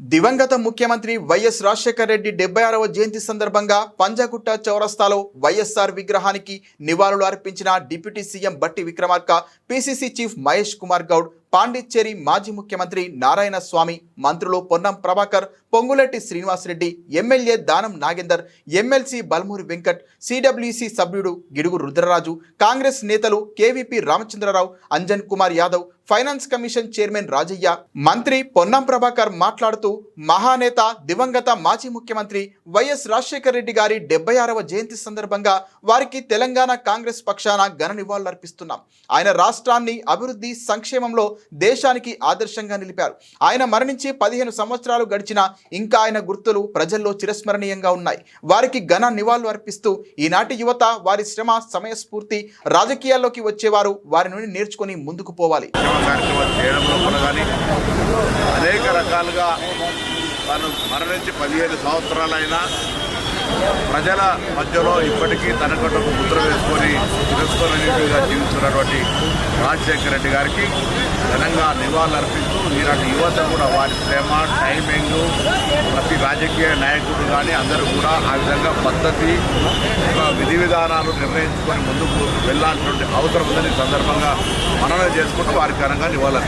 దివంగత ముఖ్యమంత్రి వైఎస్ రాజశేఖర రెడ్డి డెబ్బై ఆరవ జయంతి సందర్భంగా పంజాగుట్ట చౌరస్తాలో వైఎస్ఆర్ విగ్రహానికి నివాళులు అర్పించిన deputy CM Bhatti Vikramarka PCC chief Mahesh Kumar Goud Pondicherry మాజీ ముఖ్యమంత్రి నారాయణ స్వామి మంత్రులు Ponnam Prabhakar Ponguleti Srinivasa Reddy MLA Danam Nagender MLC Balmoori Venkat CWC సభ్యుడు గిడుగు రుద్రరాజు కాంగ్రెస్ నేతలు KVP Ramachandra Rao Anjan Kumar Yadav finance commission chairman Rajaiah మంత్రి పొన్నం ప్రభాకర్ మాట్లాడుతూ మహానేత దివంగత మాజీ ముఖ్యమంత్రి వైఎస్ రాజశేఖర రెడ్డి గారి డెబ్బై ఆరవ జయంతి సందర్భంగా వారికి తెలంగాణ కాంగ్రెస్ పక్షాన ఘన నివాళులర్పిస్తున్నాం. ఆయన రాష్ట్రాన్ని అభివృద్ధి సంక్షేమంలో దేశానికి ఆదర్శంగా నిలిపారు. ఆయన మరణించి పదిహేను సంవత్సరాలు గడిచినా ఇంకా ఆయన గుర్తులు ప్రజల్లో చిరస్మరణీయంగా ఉన్నాయి. వారికి ఘన నివాళులు అర్పిస్తూ ఈనాటి యువత వారి శ్రమ సమయస్ఫూర్తి రాజకీయాల్లోకి వచ్చేవారు వారి నుండి నేర్చుకొని ముందుకు పోవాలి. అనేక రకాలుగా తాను మరణించి పదిహేను సంవత్సరాలైనా ప్రజల మధ్యలో ఇప్పటికీ తనకంటూ ఒక ముద్ర వేసుకొని తిరస్కరణీయుడిగా జీవిస్తున్నటువంటి రాజశేఖర రెడ్డి గారికి ఘనంగా నివాళులు అర్పిస్తూ ఈనాటి యువత కూడా వారి శ్రమ టైమింగ్ ప్రతి రాజకీయ నాయకుడు కానీ అందరూ కూడా ఆ విధంగా పద్ధతి విధి విధానాలు నిర్ణయించుకొని ముందుకు వెళ్ళాల్సినటువంటి అవసరం ఉందని సందర్భంగా మనమే చేసుకుంటూ వారికి ఘనంగా నివాళులు